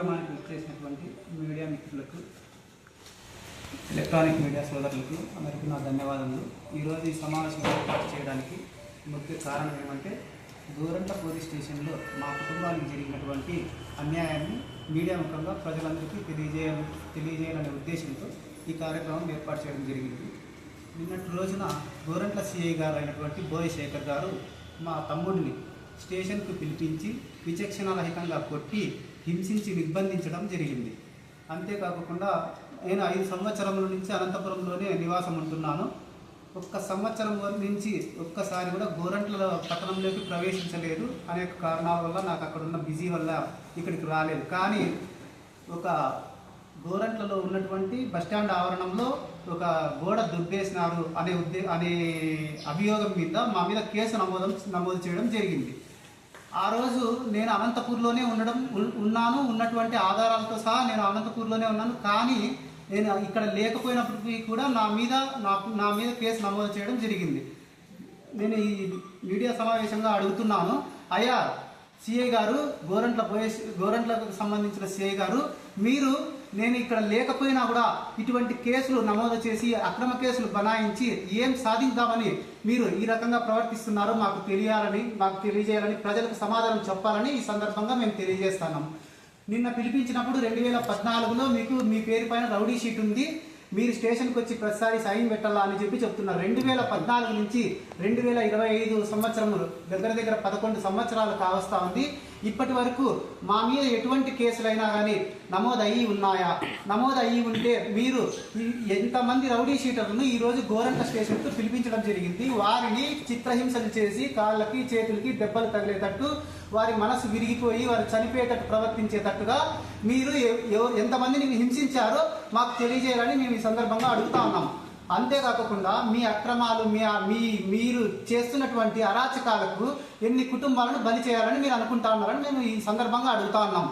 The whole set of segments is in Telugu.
కార్యక్రమానికి వచ్చేసినటువంటి మీడియా మిత్రులకు ఎలక్ట్రానిక్ మీడియా సోదరులకు అందరికీ నా ధన్యవాదములు. ఈరోజు ఈ సమావేశం ఏర్పాటు చేయడానికి ముఖ్య కారణం ఏమంటే గోరంట పోలీస్ స్టేషన్లో మా కుటుంబానికి జరిగినటువంటి అన్యాయాన్ని మీడియా ముఖంగా ప్రజలందరికీ తెలియజేయ తెలియజేయాలనే ఉద్దేశంతో ఈ కార్యక్రమం ఏర్పాటు చేయడం జరిగింది. నిన్నటి రోజున గోరంట్ల సిఐ గారు అయినటువంటి బోయశేఖర్ గారు మా తమ్ముడిని స్టేషన్కు పిలిపించి విచక్షణారహితంగా కొట్టి హింసించి నిర్బంధించడం జరిగింది. అంతేకాకుండా నేను ఐదు సంవత్సరముల నుంచి అనంతపురంలోనే నివాసం ఉంటున్నాను. ఒక్క సంవత్సరం నుంచి ఒక్కసారి కూడా గోరంట్ల పట్టణంలోకి ప్రవేశించలేదు. అనేక కారణాల వల్ల నాకు అక్కడ ఉన్న బిజీ వల్ల ఇక్కడికి రాలేదు. కానీ ఒక గోరంట్లలో ఉన్నటువంటి బస్టాండ్ ఆవరణంలో ఒక గోడ దుబ్బేసినారు అనే ఉద్దే అనే అభియోగం మీద మా మీద కేసు నమోదం నమోదు చేయడం జరిగింది. ఆ రోజు నేను అనంతపూర్లోనే ఉండడం ఉన్- ఉన్నాను ఉన్నటువంటి ఆధారాలతో సహా నేను అనంతపూర్లోనే ఉన్నాను. కానీ నేను ఇక్కడ లేకపోయినప్పటికీ కూడా నా మీద నా నా మీద కేసు నమోదు చేయడం జరిగింది. నేను ఈ మీడియా సమావేశంగా అడుగుతున్నాను అయ్యా సిఐ గారు గోరంట్ల పోయే గోరంట్లకు సంబంధించిన సిఐ గారు మీరు నేను ఇక్కడ లేకపోయినా కూడా ఇటువంటి కేసులు నమోదు చేసి అక్రమ కేసులు బనాయించి ఏం సాధిద్దామని మీరు ఈ రకంగా ప్రవర్తిస్తున్నారో మాకు తెలియాలని మాకు తెలియజేయాలని ప్రజలకు సమాధానం చెప్పాలని ఈ సందర్భంగా మేము తెలియజేస్తున్నాం. నిన్న పిలిపించినప్పుడు రెండు వేల పద్నాలుగులో మీకు మీ పేరు పైన రౌడీ షీట్ ఉంది. మీరు స్టేషన్కి వచ్చి ప్రతిసారి సైన్ పెట్టాలా అని చెప్పి చెప్తున్నారు. రెండు వేల పద్నాలుగు నుంచి రెండు వేల ఇరవై ఐదు సంవత్సరములు దగ్గర దగ్గర పదకొండు సంవత్సరాలు కావస్తా ఉంది. ఇప్పటి వరకు మా మీద ఎటువంటి కేసులైనా కానీ నమోదు అయ్యి ఉన్నాయా? నమోదు అయ్యి ఉంటే మీరు ఎంతమంది రౌడీ షీటర్లను ఈరోజు గోరంట స్టేషన్కు పిలిపించడం జరిగింది. వారిని చిత్రహింసలు చేసి కాళ్ళకి చేతులకి దెబ్బలు తగిలేటట్టు వారి మనసు విరిగిపోయి వారు చనిపోయేటట్టు ప్రవర్తించేటట్టుగా మీరు ఎంతమందిని హింసించారో మాకు తెలియజేయాలని మేము ఈ సందర్భంగా అడుగుతా ఉన్నాము అంతేకాకుండా మీ అక్రమాలు మీ మీ మీరు చేస్తున్నటువంటి అరాచకాలకు ఎన్ని కుటుంబాలను బలి చేయాలని మీరు అనుకుంటా ఉన్నారని మేము ఈ సందర్భంగా అడుగుతా ఉన్నాం.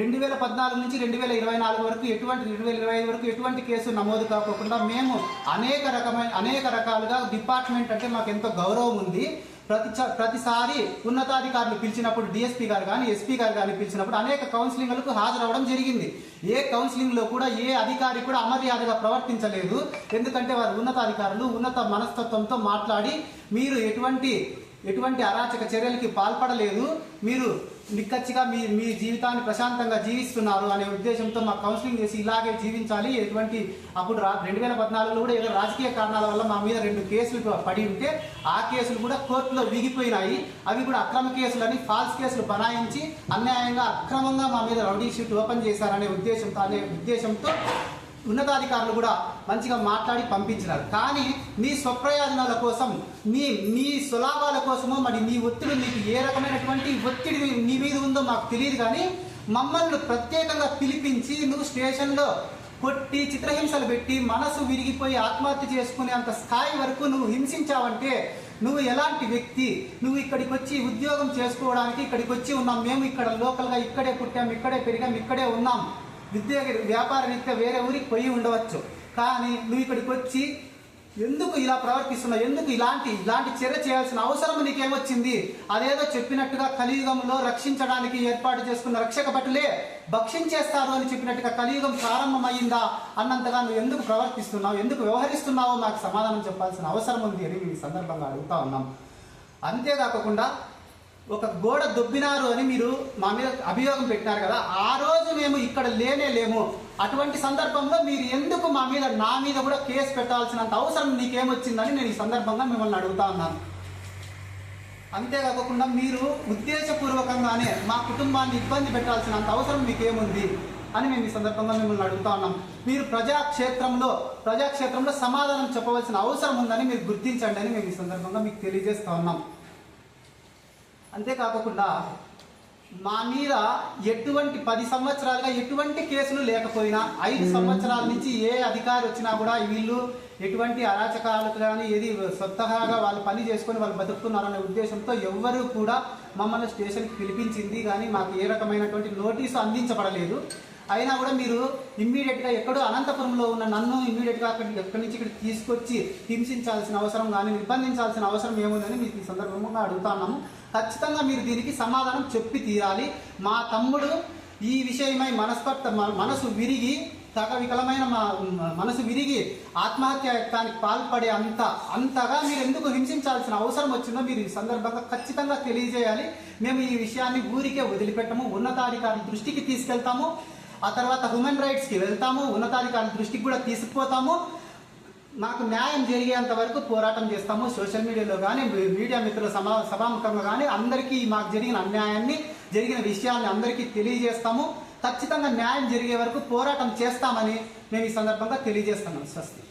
రెండు వేల పద్నాలుగు నుంచి రెండు వేల ఇరవై నాలుగు వరకు ఎటువంటి రెండు వేల ఇరవై ఐదు వరకు ఎటువంటి కేసు నమోదు కాకుండా మేము అనేక రకమైన అనేక రకాలుగా డిపార్ట్మెంట్ అంటే మాకు ఎంతో గౌరవం ఉంది. ప్రతి చ- ప్రతిసారి ఉన్నతాధికారులు పిలిచినప్పుడు డిఎస్పీ గారు కానీ ఎస్పీ గారు కానీ పిలిచినప్పుడు అనేక కౌన్సిలింగ్లకు హాజరవడం జరిగింది. ఏ కౌన్సిలింగ్లో కూడా ఏ అధికారి కూడా అమర్యాదగా ప్రవర్తించలేదు. ఎందుకంటే వారు ఉన్నతాధికారులు ఉన్నత మనస్తత్వంతో మాట్లాడి మీరు ఎటువంటి ఎటువంటి అరాచక చర్యలకి పాల్పడలేదు. మీరు నిక్కచ్చిగా మీ మీ జీవితాన్ని ప్రశాంతంగా జీవిస్తున్నారు అనే ఉద్దేశంతో మాకు కౌన్సిలింగ్ చేసి ఇలాగే జీవించాలి. ఎటువంటి అప్పుడు రా రెండు వేల పద్నాలుగులో కూడా ఏదో రాజకీయ కారణాల వల్ల మా మీద రెండు కేసులు పడి ఉంటే ఆ కేసులు కూడా కోర్టులో విగిపోయినాయి. అవి కూడా అక్రమ కేసులని ఫాల్స్ కేసులు బనాయించి అన్యాయంగా అక్రమంగా మా మీద రౌడీ షీట్ ఓపెన్ చేశారనే ఉద్దేశంతో అనే ఉద్దేశంతో ఉన్నతాధికారులు కూడా మంచిగా మాట్లాడి పంపించినారు. కానీ నీ స్వప్రయోజనాల కోసం నీ నీ సులాభాల కోసమో మరి నీ ఒత్తిడి నీకు ఏ రకమైనటువంటి ఒత్తిడి నీ- నీ మీద ఉందో మాకు తెలియదు కానీ మమ్మల్ని ప్రత్యేకంగా పిలిపించి నువ్వు స్టేషన్లో కొట్టి చిత్రహింసలు పెట్టి మనసు విరిగిపోయి ఆత్మహత్య చేసుకునే అంత స్థాయి వరకు నువ్వు హింసించావంటే నువ్వు ఎలాంటి వ్యక్తి? నువ్వు ఇక్కడికి వచ్చి ఉద్యోగం చేసుకోవడానికి ఇక్కడికి వచ్చి ఉన్నాం. మేము ఇక్కడ లోకల్గా ఇక్కడే పుట్టాం ఇక్కడే పెరిగాం ఇక్కడే ఉన్నాం. విద్య వ్యాపార రీత్యా వేరే ఊరికి పోయి ఉండవచ్చు. కానీ నువ్వు ఇక్కడికి వచ్చి ఎందుకు ఇలా ప్రవర్తిస్తున్నావు? ఎందుకు ఇలాంటి ఇలాంటి చర్య చేయాల్సిన అవసరం నీకేమొచ్చింది? అదేదో చెప్పినట్టుగా కలియుగంలో రక్షించడానికి ఏర్పాటు చేసుకున్న రక్షక భటులే భక్షించేస్తారు అని చెప్పినట్టుగా కలియుగం ప్రారంభమైందా? అన్నంతగా నువ్వు ఎందుకు ప్రవర్తిస్తున్నావు? ఎందుకు వ్యవహరిస్తున్నావో మాకు సమాధానం చెప్పాల్సిన అవసరం ఉంది అని మేము ఈ సందర్భంగా అడుగుతా ఉన్నాం. అంతేకాకుండా ఒక గోడ దొబ్బినారు అని మీరు మా మీద అభియోగం పెట్టినారు కదా ఆ రోజు మేము ఇక్కడ లేనే లేము. అటువంటి సందర్భంలో మీరు ఎందుకు మా మీద నా మీద కూడా కేసు పెట్టాల్సినంత అవసరం నీకేమొచ్చిందని నేను ఈ సందర్భంగా మిమ్మల్ని అడుగుతా ఉన్నాను. అంతేకాకుండా మీరు ఉద్దేశపూర్వకంగానే మా కుటుంబాన్ని ఇబ్బంది పెట్టాల్సినంత అవసరం మీకేముంది అని మేము ఈ సందర్భంగా మిమ్మల్ని అడుగుతా ఉన్నాం. మీరు ప్రజాక్షేత్రంలో ప్రజాక్షేత్రంలో సమాధానం చెప్పవలసిన అవసరం ఉందని మీరు గుర్తించండి అని మేము ఈ సందర్భంగా మీకు తెలియజేస్తా ఉన్నాం. అంతేకాకుండా మా మీద ఎటువంటి పది సంవత్సరాలుగా ఎటువంటి కేసులు లేకపోయినా ఐదు సంవత్సరాల నుంచి ఏ అధికారి వచ్చినా కూడా వీళ్ళు ఎటువంటి అరాచకాలకు కానీ ఏది స్వతహాగా వాళ్ళు పని చేసుకొని వాళ్ళు బతుకుతున్నారనే ఉద్దేశంతో ఎవ్వరూ కూడా మమ్మల్ని స్టేషన్కి పిలిపించింది కానీ మాకు ఏ రకమైనటువంటి నోటీసు అందించబడలేదు. అయినా కూడా మీరు ఇమ్మీడియట్గా ఎక్కడో అనంతపురంలో ఉన్న నన్ను ఇమ్మీడియట్గా అక్కడ ఎక్కడి నుంచి ఇక్కడ తీసుకొచ్చి హింసించాల్సిన అవసరం కానీ నిర్బంధించాల్సిన అవసరం ఏముందని మీకు ఈ సందర్భంగా అడుగుతున్నాము ఖచ్చితంగా మీరు దీనికి సమాధానం చెప్పి తీరాలి. మా తమ్ముడు ఈ విషయమై మనస్పర్త మనసు విరిగి సగ వికలమైన మా- మనసు విరిగి ఆత్మహత్యానికి పాల్పడే అంత అంతగా మీరు ఎందుకు హింసించాల్సిన అవసరం వచ్చిందో మీరు ఈ సందర్భంగా ఖచ్చితంగా తెలియజేయాలి. మేము ఈ విషయాన్ని ఊరికే వదిలిపెట్టము. ఉన్నతాధికారి దృష్టికి తీసుకెళ్తాము. ఆ తర్వాత హ్యూమన్ రైట్స్కి వెళ్తాము ఉన్నతాధికారుల దృష్టికి కూడా తీసుకుపోతాము. నాకు న్యాయం జరిగేంత వరకు పోరాటం చేస్తాము. సోషల్ మీడియాలో కానీ మీడియా మిత్రుల సమా సభాముఖంగా కానీ అందరికీ మాకు జరిగిన అన్యాయాన్ని జరిగిన విషయాన్ని అందరికీ తెలియజేస్తాము. ఖచ్చితంగా న్యాయం జరిగే వరకు పోరాటం చేస్తామని మేము ఈ సందర్భంగా తెలియజేస్తున్నాం. స్వస్తి.